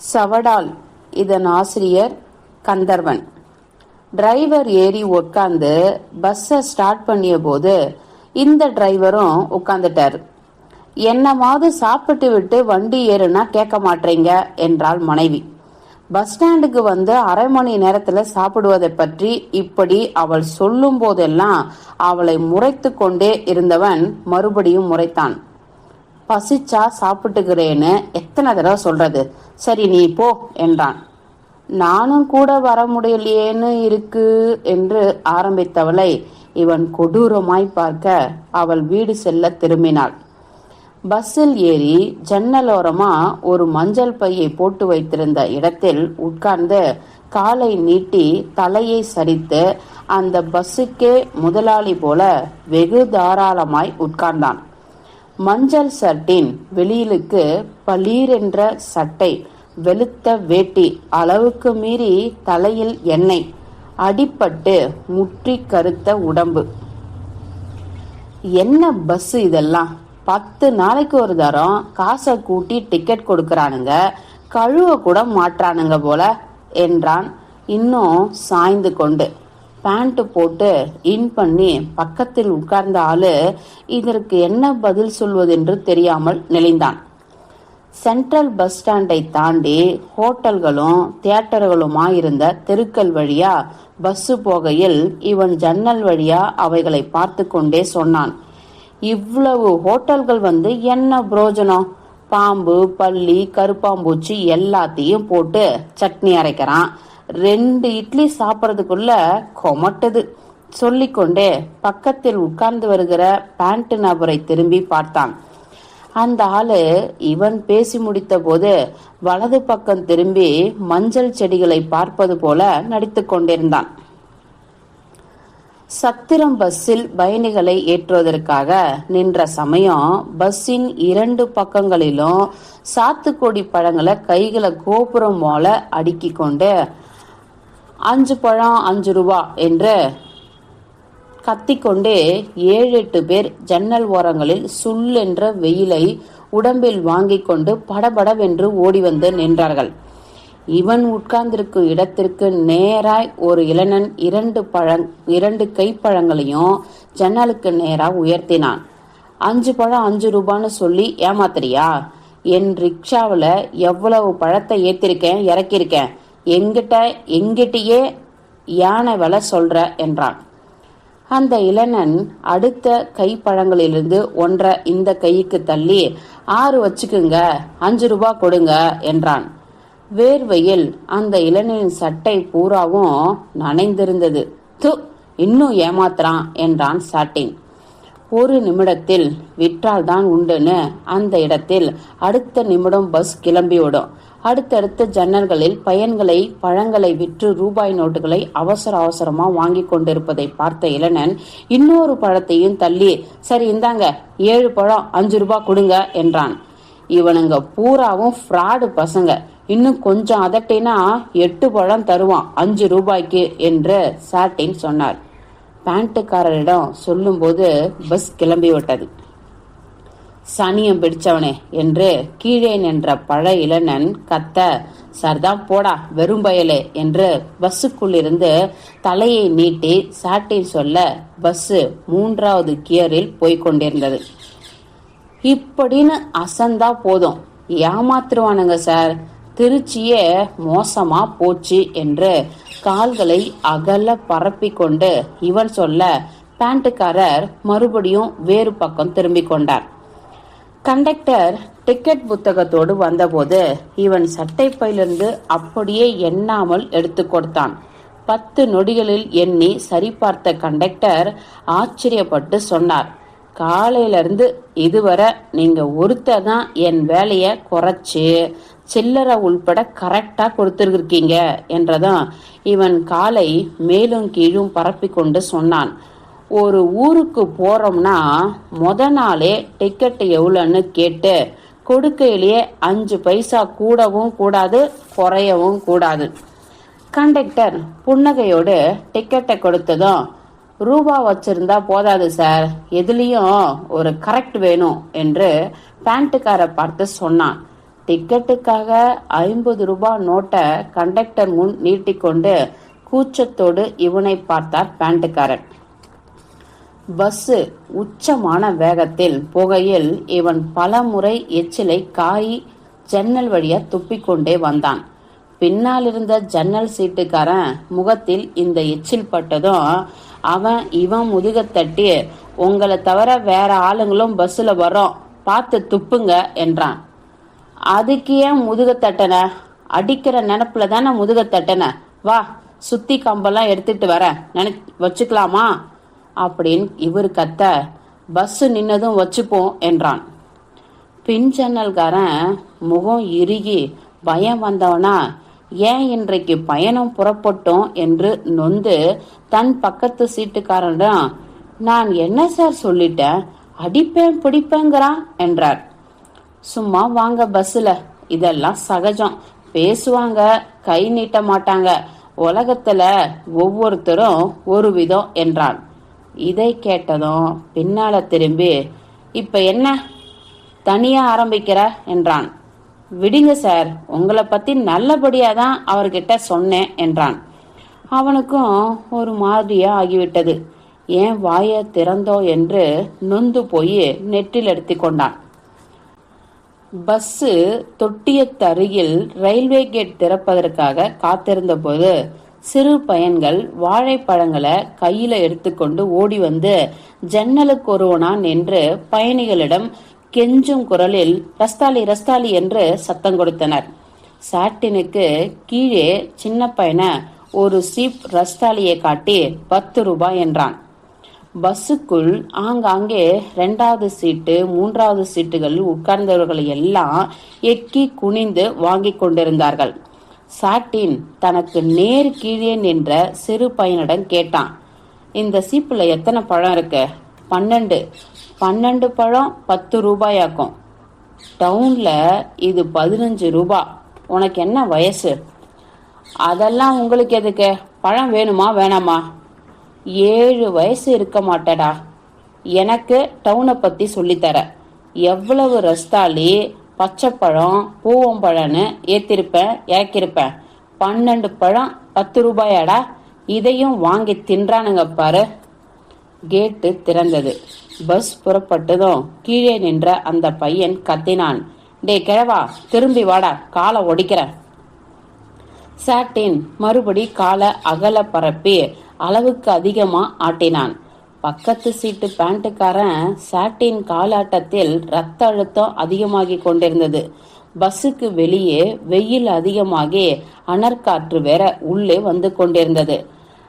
சவடால். இதன் ஆசிரியர் கந்தர்வன். டிரைவர் ஏறி உட்காந்து பஸ்ஸை ஸ்டார்ட் பண்ணிய போது இந்த டிரைவரும் உட்காந்துட்டார் என்னமாவது சாப்பிட்டு விட்டு வண்டி ஏறுனா கேட்க மாட்டீங்க என்றாள் மனைவி. பஸ் ஸ்டாண்டுக்கு வந்து அரை மணி நேரத்துல சாப்பிடுவதை பற்றி இப்படி அவள் சொல்லும் போதெல்லாம் அவளை முறைத்து கொண்டே இருந்தவன் மறுபடியும் முறைத்தான். பசிச்சா சாப்பிட்டுக்கிறேன்னு எத்தனை தடவை சொல்றது? சரி நீ போ என்றான். நானும் கூட வர முடியலையேன்னு இருக்கு என்று ஆரம்பித்தவளை இவன் கொடூரமாய் பார்க்க அவள் வீடு செல்ல திரும்பினாள். பஸ்ஸில் ஏறி ஜன்னலோரமா ஒரு மஞ்சள் பையை போட்டு வைத்திருந்த இடத்தில் உட்கார்ந்து காலை நீட்டி தலையை சரித்து அந்த பஸ்ஸுக்கே முதலாளி போல வெகு தாராளமாய் உட்கார்ந்தான். மஞ்சள் சர்டின் வெளியிலுக்கு பளீரென்ற சட்டை வெளுத்த வேட்டி அளவுக்கு மீறி தலையில் எண்ணெய் அடிப்பட்டு முற்றி கருத்த உடம்பு. என்ன பஸ் இதெல்லாம்? பத்து நாளைக்கு ஒரு தரம் காசை கூட்டி டிக்கெட் கொடுக்கறானுங்க கழுவ கூட மாற்றானுங்க போல என்றான். இன்னும் சாய்ந்து கொண்டு. பேண்ட் போட்டு இன் பண்ணி பக்கத்தில் உட்கார்ந்த ஆளு இதற்கு என்ன பதில் சொல்வதென்று தெரியாமல் நெளிந்தான். சென்ட்ரல் பஸ் ஸ்டாண்டை தாண்டி ஹோட்டல்களும் தியேட்டர்களுமா இருந்த தெருக்கள் வழியா பஸ் போகையில் இவன் ஜன்னல் வழியா அவைகளை பார்த்து கொண்டே சொன்னான். இவ்வளவு ஹோட்டல்கள் வந்து என்ன புரோஜனம்? பாம்பு பல்லி கருப்பாம்பூச்சி எல்லாத்தையும் போட்டு சட்னி அரைக்கிறான். ரெண்டு இட்லி சாப்பிட்றதுக்குள்ள கொமட்டுது. சொல்லிக்கொண்டே பக்கத்தில் உட்கார்ந்து வருகிற பேண்ட் நபரை திரும்பி பார்த்தான். அந்த ஆளு இவன் பேசி முடித்த போது வலது பக்கம் திரும்பி மஞ்சள் செடிகளை பார்ப்பது போல நடித்துக் கொண்டிருந்தான். சத்திரம் பஸ்ஸில் பயணிகளை ஏற்றுவதற்காக நின்ற சமயம் பஸ்ஸின் இரண்டு பக்கங்களிலும் சாத்துக்கொடி பழங்களை கைகளை கோபுரம் போல அடுக்கி கொண்டு அஞ்சு பழம் அஞ்சு ரூபா என்று கத்திக்கொண்டே ஏழு எட்டு பேர் ஜன்னல் ஓரங்களில் சுல்லென்ற வெயிலை உடம்பில் வாங்கிக் கொண்டு படபடவென்று ஓடி வந்து நின்றார்கள். இவன் உட்கார்ந்திருக்கும் இடத்திற்கு நேராய் ஒரு இளைஞன் இரண்டு பழங் இரண்டு கைப்பழங்களையும் ஜன்னலுக்கு நேராக உயர்த்தினான். அஞ்சு பழம் அஞ்சு ரூபான்னு சொல்லி ஏமாத்துறியா? என் ரிக்ஷாவில் எவ்வளவு பழத்தை ஏத்திருக்கேன் இறக்கியிருக்கேன். எங்கிட்ட எங்கிட்டயே யானை வில சொல்ற என்றான். அந்த இளைஞன் அடுத்த கைப்பழங்களிலிருந்து ஒன்றை இந்த கைக்கு தள்ளி ஆறு வச்சுக்குங்க அஞ்சு ரூபா கொடுங்க என்றான். வேர்வையில் அந்த இளைஞனின் சட்டை பூராவும் நனைந்திருந்தது. து இன்னும் ஏமாத்துறான் என்றான் சாட்டின். ஒரு நிமிடத்தில் விற்றால்தான் உண்டுன்னு அந்த இடத்தில் அடுத்த நிமிடம் பஸ் கிளம்பிவிடும். அடுத்தடுத்த ஜன்னல்களில் பையன்களை பழங்களை விற்று ரூபாய் நோட்டுகளை அவசர அவசரமா வாங்கி கொண்டிருப்பதை பார்த்த இளைஞன் இன்னொரு பழத்தையும் தள்ளி சரி இந்தாங்க ஏழு பழம் அஞ்சு ரூபாய் கொடுங்க என்றான். இவனுங்க பூராவும் ஃப்ராடு பசங்க. இன்னும் கொஞ்சம் அதட்டினா எட்டு பழம் தருவான் அஞ்சு ரூபாய்க்கு என்று சாட்டின் சொன்னார். பேண்ட்டுக்காரரிடம் சொல்லும்போது பஸ் கிளம்பி விட்டது சனியம் பிடிச்சவனே என்று கீழே நின்ற பழ இளைஞன் கத்த சர்தான் போடா வெறும் பயலே என்று பஸ்ஸுக்குள்ளிருந்து தலையை நீட்டி சாட்டின் சொல்ல பஸ்ஸு மூன்றாவது கியரில் போய்கொண்டிருந்தது இப்படின்னு அசந்தா போதும். ஏமாத்துருவானுங்க சார். திருச்சியே மோசமா போச்சு என்று கால்களை அகல பரப்பி கொண்டு இவன் சொல்ல பேண்ட்டுக்காரர் மறுபடியும் வேறு பக்கம் திரும்பிக் கொண்டார். கண்டக்டர் டிக்கெட் புத்தகத்தோடு வந்தபோது இவன் சட்டைப்பையிலிருந்து அப்படியே எண்ணாமல் எடுத்து கொடுத்தான். பத்து நொடிகளில் எண்ணி சரிபார்த்த கண்டக்டர் ஆச்சரியப்பட்டு சொன்னார் காலையிலிருந்து இதுவரை நீங்க ஒருத்தர் தான் என் வேலைய குறைச்சு சில்லறை உள்பட கரெக்டா கொடுத்துருக்கீங்க என்றதும் இவன் காலை மேலும் கீழும் பரப்பி கொண்டு சொன்னான். ஒரு ஊருக்கு போறோம்னா முத நாளே டிக்கெட் எவ்வளோன்னு கேட்டு கொடுக்கையிலேயே அஞ்சு பைசா கூடவும் கூடாது குறையவும் கூடாது. கண்டக்டர் புன்னகையோடு டிக்கெட்டை கொடுத்ததும் ரூபா வச்சிருந்தா போதாது சார் எதுலேயும் ஒரு கரெக்ட் வேணும் என்று பேண்ட்டுக்காரை பார்த்து சொன்னான். டிக்கெட்டுக்காக ஐம்பது ரூபாய் நோட்டை கண்டக்டர் முன் நீட்டிக்கொண்டு கூச்சத்தோடு இவனை பார்த்தார் பேண்ட்டுக்காரன் பஸ்ஸு உச்சமான வேகத்தில் புகையில் இவன் பல முறை எச்சிலை காய் ஜன்னல் வழியா துப்பிக்கொண்டே வந்தான். பின்னால் இருந்த ஜன்னல் சீட்டுக்காரன் முகத்தில் இந்த எச்சில் பட்டதும் அவன் இவன் முதுக தட்டி உங்களை தவிர வேற ஆளுங்களும் பஸ்ஸில் வரோம் பார்த்து துப்புங்க என்றான். அதுக்கு ஏன் முதுக தட்டன? அடிக்கிற நினப்புல தானே முதுக தட்டன? வா சுத்தி கம்பெல்லாம் எடுத்துட்டு வரேன் நினை வச்சுக்கலாமா? அப்படின்னு இவர் கத்த பஸ் நின்னதும் வச்சுப்போம் என்றான். பின் ஜன்னல்காரன் முகம் இறுகி பயம் வந்தவனா ஏன் இன்றைக்கு பயணம் புறப்பட்டோம்? என்று நொந்து தன் பக்கத்து சீட்டுக்காரனிடம் நான் என்ன சார் சொல்லிட்டேன்? அடிப்பேன் பிடிப்பேங்கிறான் என்றார். சும்மா வாங்க பஸ்ஸில் இதெல்லாம் சகஜம். பேசுவாங்க கை நீட்ட மாட்டாங்க. உலகத்துல ஒவ்வொருத்தரும் ஒரு விதம் என்றான். இதை கேட்டதும் பின்னால திரும்பி இப்ப என்ன? தனியா ஆரம்பிக்கிற? என்றான். விடுங்க சார். உங்களை பத்தி நல்லபடியா தான் அவர்கிட்ட சொன்னேன் என்றான். அவனுக்கும் ஒரு மாதிரியா ஆகிவிட்டது. ஏன் வாயை திறந்தோ என்று நொந்து போய் நெற்றில் எடுத்து கொண்டான். பஸ்ஸு தொட்டியத்தருகில் ரயில்வே கேட் திறப்பதற்காக காத்திருந்தபோது சிறு பையன்கள் வாழைப்பழங்களை கையில எடுத்துக்கொண்டு ஓடி வந்து ஜன்னலுக்கு ஒருவனான் என்று பயணிகளிடம் கெஞ்சும் குரலில் ரஸ்தாலி ரஸ்தாலி என்று சத்தம் கொடுத்தனர். சாட்டினுக்கு கீழே சின்ன பையனை ஒரு சீப் ரஸ்தாலியை காட்டி பத்து ரூபாய் என்றான். பஸ்ஸுக்குள் ஆங்காங்கே ரெண்டாவது சீட்டு மூன்றாவது சீட்டுகளில் உட்கார்ந்தவர்கள் எல்லாம் எக்கி குனிந்து வாங்கி கொண்டிருந்தார்கள். சாட்டின் தனக்கு நேர் கீழே நின்ற சிறு பையனிடம் கேட்டான் இந்த சீப்புல எத்தனை பழம் இருக்கு? பன்னெண்டு. பன்னெண்டு பழம் பத்து ரூபாயாக்கும். டவுன்ல இது பதினஞ்சு ரூபா. உனக்கு என்ன வயசு? அதெல்லாம் உங்களுக்கு எதுக்கு? பழம் வேணுமா வேணாமா? ஏழு வயசு இருக்க மாட்டடா. எனக்கு டவுனை பத்தி சொல்லித்தர. எவ்வளவு ரஸ்தாலி பச்சைப்பழம் பூவம்பழம்னு ஏத்திருப்பேன் இறக்கிருப்பேன் பன்னெண்டு பழம் பத்து ரூபாயாடா. இதையும் வாங்கி தின்றானுங்க பாரு. கேட்டு திறந்தது. பஸ் புறப்பட்டதும் கீழே நின்ற அந்த பையன் கத்தினான். டே கிழவா திரும்பி வாடா காலை ஒடிக்கிறேன் சாட்டின் மறுபடி காலை அகல பரப்பி அளவுக்கு அதிகமா ஆட்டினான். பக்கத்து சீட்டு பேண்ட்டுக்காரன் சாட்டின் காலாட்டத்தில் ரத்த அழுத்தம் அதிகமாகி கொண்டிருந்தது. பஸ்ஸுக்கு வெளியே வெயில் அதிகமாகி அனற்காற்று வேற உள்ளே வந்து கொண்டிருந்தது.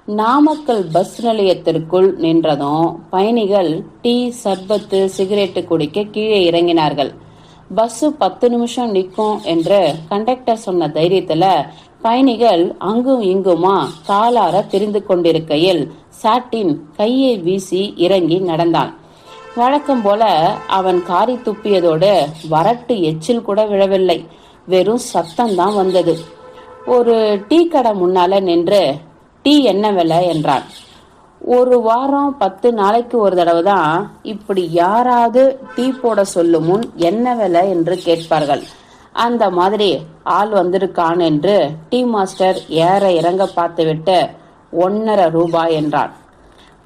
நாமக்கல் பஸ் நிலையத்திற்குள் நின்றதும் பயணிகள் டீ சர்பத்து சிகரெட்டு குடிக்க கீழே இறங்கினார்கள். பஸ் பத்து நிமிஷம் நிற்கும் என்று கண்டக்டர் சொன்ன தைரியத்துல பயணிகள் அங்கும் இங்குமா காலார தெரிந்து கொண்டிருக்கையில் சாட்டின் கையை வீசி இறங்கி நடந்தான். வழக்கம் போல அவன் காரி துப்பியதோடு வரட்டு எச்சில் கூட விழவில்லை. வெறும் சத்தம்தான் வந்தது. ஒரு டீ கடை முன்னால நின்று டீ என்ன விலை? என்றான். ஒரு வாரம் பத்து நாளைக்கு ஒரு தடவை தான் இப்படி யாராவது டீ போட சொல்லும் முன் என்ன விலை? என்று கேட்பார்கள். அந்த மாதிரி ஆள் வந்திருக்கான் என்று டீ மாஸ்டர் ஏற இறங்க பார்த்துவிட்டு ஒன்னரை ரூபாய் என்றான்.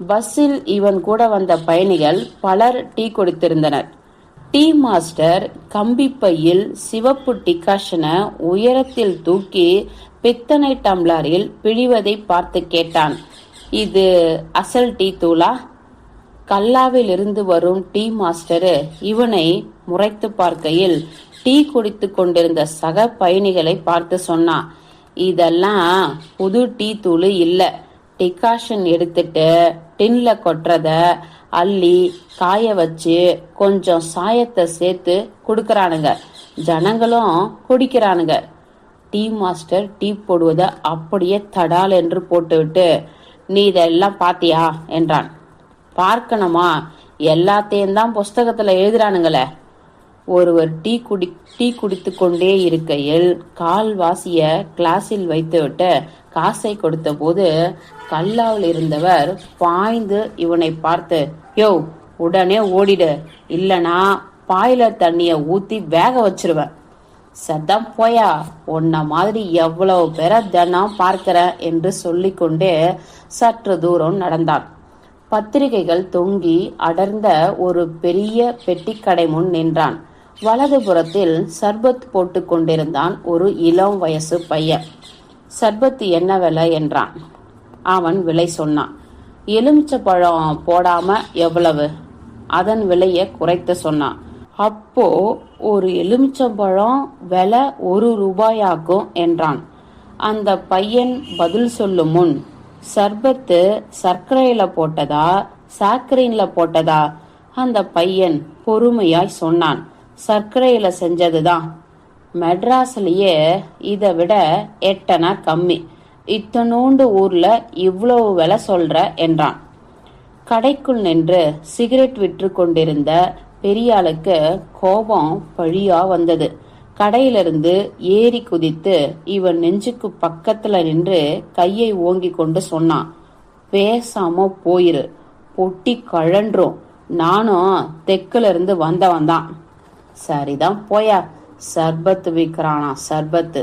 பஸ்ஸில் இவன் கூட வந்த பயணிகள் பலர் டீ கொடுத்திருந்தனர். டீ மாஸ்டர் கம்பிப்பையில் சிவப்பு டிகாஷனை உயரத்தில் தூக்கி பித்தனை டம்ளரில் பிழிவதை பார்த்து கேட்டான். இது அசல் டீ தூளா? கல்லாவில் இருந்து வரும் டீ மாஸ்டரு இவனை முறைத்து பார்க்கையில் டீ குடித்து கொண்டிருந்த சக பயணிகளை பார்த்து சொன்னான் இதெல்லாம் புது டீ தூள் இல்ல. டிகாஷன் எடுத்துட்டு டின்ல கொட்டுறத அள்ளி காய வச்சு கொஞ்சம் சாயத்தை சேர்த்து கொடுக்கறானுங்க. ஜனங்களும் குடிக்கிறானுங்க. டீ மாஸ்டர் டீ போடுவதை அப்படியே தடால் என்று போட்டுவிட்டு நீ இதெல்லாம் பாத்தியா? என்றான். பார்க்கணுமா? எல்லாத்தையும் தான் புஸ்தகத்துல எழுதுறானுங்களே. ஒருவர் டீ குடி டீ குடித்து கொண்டே இருக்கையில் கால் வாசிய கிளாஸில் வைத்துவிட்டு காசை கொடுத்த போது கல்லாவில் இருந்தவர் பாய்ந்து இவனை பார்த்து யோ உடனே ஓடிடு. இல்லனா பாய்லர் தண்ணிய ஊத்தி வேக வச்சிருவேன் சத்தம் போயா உன்ன மாதிரி எவ்வளவு பேரை தினம் பார்க்கிற? என்று சொல்லிக்கொண்டே சற்று தூரம் நடந்தான். பத்திரிகைகள் தொங்கி அடர்ந்த ஒரு பெரிய பெட்டிக்கடை முன் நின்றான். வலதுபுறத்தில் சர்பத் போட்டு கொண்டிருந்தான் ஒரு இளம் வயசு பையன். சர்பத் என்ன விலை என்றான். அவன் விலை சொன்னான். எலுமிச்சை பழம் போடாம எவ்வளவு? அதன் விலையை குறைத்து சொன்னான். அப்போ ஒரு எலுமிச்சம்பழம் விலை ஒரு ரூபாயாக்கும் என்றான். அந்த பையன் பதில் சொல்லும் முன் சர்பத்து சர்க்கரையில போட்டதா சாக்கரின்ல போட்டதா? அந்த பையன் பொறுமையாய் சொன்னான். சர்க்கரையில் செஞ்சது தான் மெட்ராஸ்லயே இதை விட எட்டனா கம்மி. இத்தனோண்டு ஊர்ல இவ்வளவு விலை சொல்ற என்றான். கடைக்குள் நின்று சிகரெட் விற்று கொண்டிருந்த பெரியாளுக்கு கோபம் பழியா வந்தது. கடையிலிருந்து ஏறி குதித்து இவன் நெஞ்சுக்கு பக்கத்துல நின்று கையை ஓங்கி கொண்டு சொன்னான் பேசாம போயிரு. பொட்டி கழன்றும். நானும் தெற்குல இருந்து வந்தவன் தான் சரிதான் போயா. சர்பத்து விற்கிறானா சர்பத்து.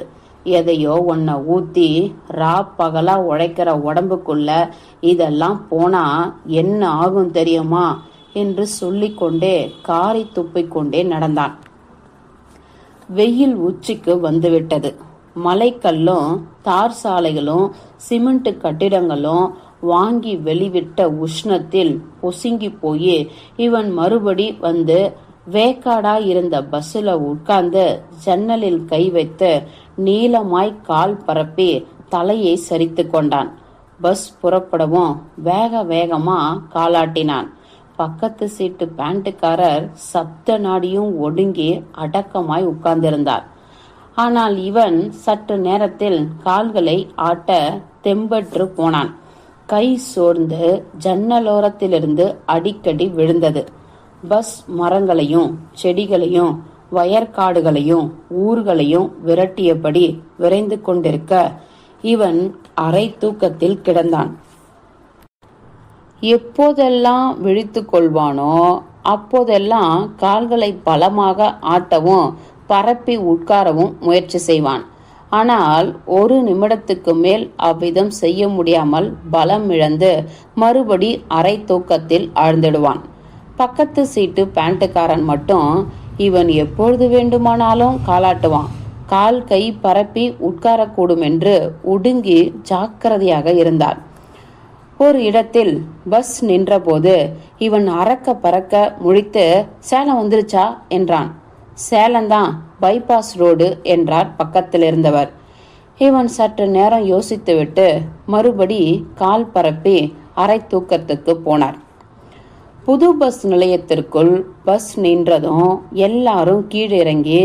எதையோ உன்னை ஊத்தி ரா பகலா உழைக்கிற உடம்புக்குள்ள இதெல்லாம் போனா என்ன ஆகும் தெரியுமா? என்று சொல்லிக்கொண்டே காரி துப்பிக்கொண்டே நடந்தான். வெயில் உச்சிக்கு வந்துவிட்டது. மலைக்கல்லும் தார் சாலைகளும் சிமெண்ட் கட்டிடங்களும் வாங்கி வெளிவிட்ட உஷ்ணத்தில் பொசுங்கி போய் இவன் மறுபடி வந்து வேக்காடா இருந்த பஸ்ஸில் உட்கார்ந்து ஜன்னலில் கை வைத்து நீளமாய் கால் பரப்பி தலையை சரித்து கொண்டான். பஸ் புறப்படவும் வேக வேகமா காலாட்டினான். பக்கத்து சீட்டு பேண்ட்டுக்காரர் சப்த நாடியும் ஒடுங்கி அடக்கமாய் உட்கார்ந்திருந்தார். ஆனால் இவன் சற்று நேரத்தில் கால்களை ஆட்ட தெம்பற்று போனான். கை சோர்ந்து ஜன்னலோரத்திலிருந்து அடிக்கடி விழுந்தது. பஸ் மரங்களையும் செடிகளையும் வயற்காடுகளையும் ஊர்களையும் விரட்டியபடி விரைந்து கொண்டிருக்க இவன் அரை தூக்கத்தில் கிடந்தான். எப்போதெல்லாம் விழித்து கொள்வானோ அப்போதெல்லாம் கால்களை பலமாக ஆட்டவும் பரப்பி உட்காரவும் முயற்சி செய்வான். ஆனால் ஒரு நிமிடத்துக்கு மேல் அவ்விதம் செய்ய முடியாமல் பலம் இழந்து மறுபடி அரை தூக்கத்தில் ஆழ்ந்திடுவான். பக்கத்து சீட்டு பேண்ட்டுக்காரன் மட்டும் இவன் எப்பொழுது வேண்டுமானாலும் காலாட்டுவான். கால் கை பரப்பி உட்காரக்கூடும் என்று ஒடுங்கி ஜாக்கிரதையாக இருந்தார் ஒரு இடத்தில் பஸ் நின்றபோது இவன் அறக்க பறக்க முழித்து சேலம் வந்துருச்சா? என்றான். சேலம்தான் பைபாஸ் ரோடு என்றார் பக்கத்தில் இருந்தவர். இவன் சற்று நேரம் யோசித்துவிட்டு மறுபடி கால் பரப்பி அரை தூக்கத்துக்கு போனார். புது பஸ் நிலையத்திற்குள் பஸ் நின்றதும் எல்லாரும் கீழிறங்கி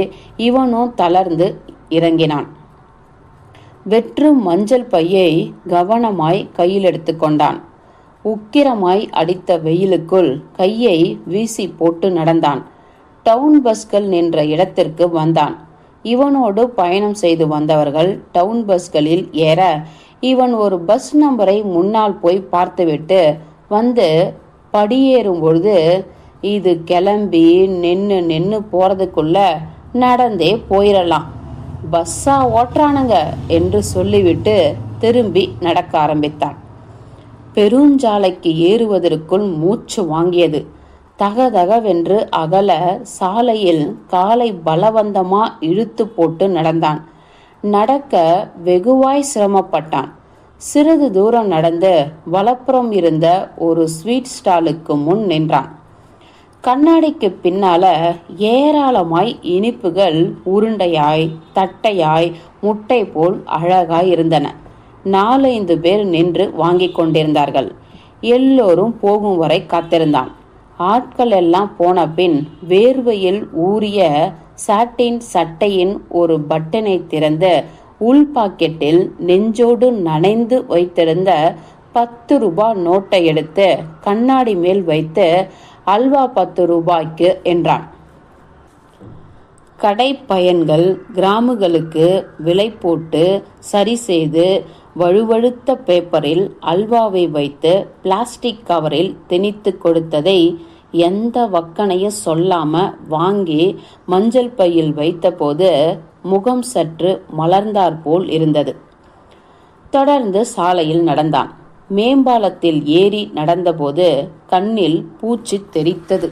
இவனும் தளர்ந்து இறங்கினான். வெற்று மஞ்சள் பையை கவனமாய் கையில் எடுத்துக்கொண்டான் உக்கிரமாய் அடித்த வெயிலுக்குள் கையை வீசி போட்டு நடந்தான். டவுன் பஸ்கள் நின்ற இடத்திற்கு வந்தான். இவனோடு பயணம் செய்து வந்தவர்கள் டவுன் பஸ்களில் ஏற இவன் ஒரு பஸ் நம்பரை முன்னால் போய் பார்த்துவிட்டு வந்து படியேறும் பொழுது இது கிளம்பி நின்று நின்று போறதுக்குள்ள நடந்தே போயிடலாம் பஸ்ஸா ஓட்டுறானுங்க என்று சொல்லிவிட்டு திரும்பி நடக்க ஆரம்பித்தான். பெருஞ்சாலைக்கு ஏறுவதற்குள் மூச்சு வாங்கியது. தகதகவென்று அகல சாலையில் காலை பலவந்தமா இழுத்து போட்டு நடந்தான். நடக்க வெகுவாய் சிரமப்பட்டான். சிறிது தூரம் நடந்து வலப்புறம் இருந்த ஒரு ஸ்வீட் ஸ்டாலுக்கு முன் நின்றான். கண்ணாடிக்கு பின்னால ஏராளமாய் இனிப்புகள் உருண்டையாய் தட்டையாய் முட்டை போல் அழகாய் இருந்தன. நாலைந்து பேர் நின்று வாங்கி கொண்டிருந்தார்கள். எல்லோரும் போகும் வரை காத்திருந்தான். ஆட்கள் எல்லாம் போன பின் வேர்வையில் ஊறிய சாட்டின் சட்டையின் ஒரு பட்டனை திறந்து உள் பாக்கெட்டில் நெஞ்சோடு நனைந்து வைத்திருந்த பத்து ரூபாய் நோட்டை எடுத்து கண்ணாடி மேல் வைத்து அல்வா பத்து ரூபாய்க்கு என்றான். கடை பயன்கள் கிராமுகளுக்கு விலை போட்டு சரி செய்து வழுவழுத்த பேப்பரில் அல்வாவை வைத்து பிளாஸ்டிக் கவரில் திணித்து கொடுத்ததை எந்த வக்கனையும் சொல்லாம வாங்கி மஞ்சள் பையில் வைத்தபோது முகம் சற்று மலர்ந்தாற்போல் இருந்தது. தொடர்ந்து சாலையில் நடந்தான். மேம்பாலத்தில் ஏறி நடந்தபோது கண்ணில் பூச்சி தெரித்தது.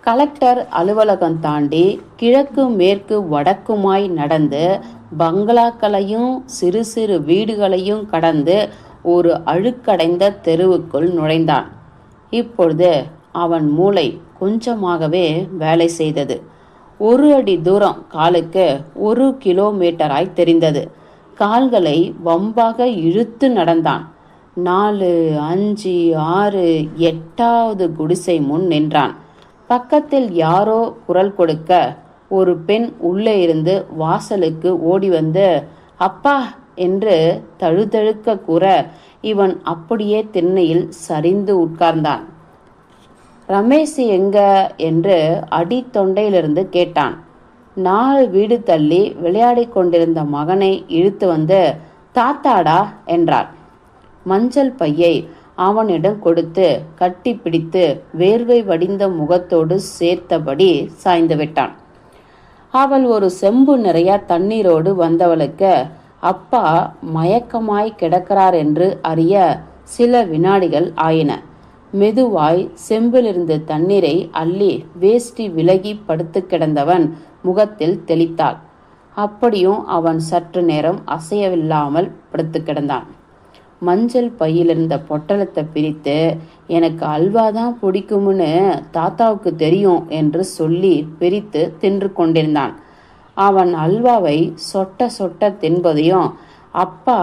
கலெக்டர் அலுவலகம் தாண்டி கிழக்கு மேற்கு வடக்குமாய் நடந்து பங்களாக்களையும் சிறு சிறு வீடுகளையும் கடந்து ஒரு அழுக்கடைந்த தெருவுக்குள் நுழைந்தான். இப்பொழுது அவன் மூளை கொஞ்சமாகவே வேலை செய்தது. ஒரு அடி தூரம் காலுக்கு ஒரு கிலோமீட்டராய் தெரிந்தது. கால்களை வம்பாக இழுத்து நடந்தான். நாலு அஞ்சு ஆறு எட்டாவது குடிசை முன் நின்றான். பக்கத்தில் யாரோ குரல் கொடுக்க ஒரு பெண் உள்ளே இருந்து வாசலுக்கு ஓடி வந்து அப்பா! என்று தழுதழுக்க கூற இவன் அப்படியே திண்ணையில் சரிந்து உட்கார்ந்தான். ரமேஷ் எங்க என்று அடி தொண்டையிலிருந்து கேட்டான். நாலு வீடு தள்ளி விளையாடிக் கொண்டிருந்த மகனை இழுத்து வந்து தாத்தாடா என்றார் மஞ்சள் பையை அவனிடம் கொடுத்து கட்டி பிடித்து வேர்வை வடிந்த முகத்தோடு சேர்த்தபடி சாய்ந்து விட்டான். அவள் ஒரு செம்பு நிறைய தண்ணீரோடு வந்தவளுக்கு அப்பா மயக்கமாய் கிடக்கிறார் என்று அறிய சில வினாடிகள் ஆயின. மெதுவாய் செம்பிலிருந்து தண்ணீரை அள்ளி வேஷ்டி விலகி படுத்து கிடந்தவன் முகத்தில் தெளித்தாள். அப்படியும் அவன் சற்று நேரம் அசையவில்லாமல் படுத்து கிடந்தான். மஞ்சள் பையிலிருந்த பொட்டலத்தை பிரித்து எனக்கு அல்வா தான் பிடிக்கும்னு தாத்தாவுக்கு தெரியும் என்று சொல்லி பிரித்து தின்று கொண்டிருந்தான். அவன் அல்வாவை சொட்ட சொட்ட தின்பதையும் அப்பா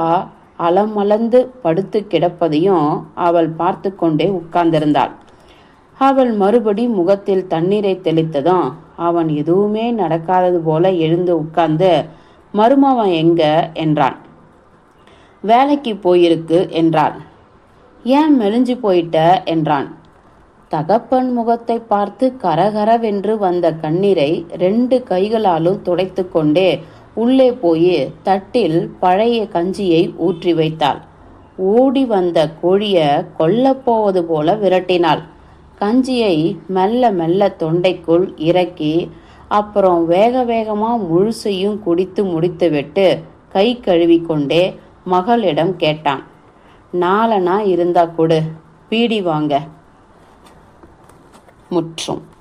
அலமலந்து படுத்து கிடப்பதையும் அவள் பார்த்து கொண்டே உட்கார்ந்திருந்தாள். அவள் மறுபடி முகத்தில் தண்ணீரை தெளித்ததும் அவன் எதுவுமே நடக்காதது போல எழுந்து உட்கார்ந்து மருமவன் எங்க? என்றான். வேலைக்கு போயிருக்கு என்றாள். ஏன் மெலிஞ்சு போயிட்ட? என்றான். தகப்பன் முகத்தை பார்த்து கரகரவென்று வந்த கண்ணீரை ரெண்டு கைகளாலும் துடைத்து கொண்டே உள்ளே போய் தட்டில் பழைய கஞ்சியை ஊற்றி வைத்தாள். ஓடி வந்த கோழிய கொல்லப்போவது போல விரட்டினாள். கஞ்சியை மெல்ல மெல்ல தொண்டைக்குள் இறக்கி அப்புறம் வேக வேகமா முழுசையும் குடித்து முடித்துவிட்டு கை கழுவி கொண்டே மகளிடம் கேட்டான். நாலனா இருந்தா கொடு பீடி வாங்க. முற்றும்.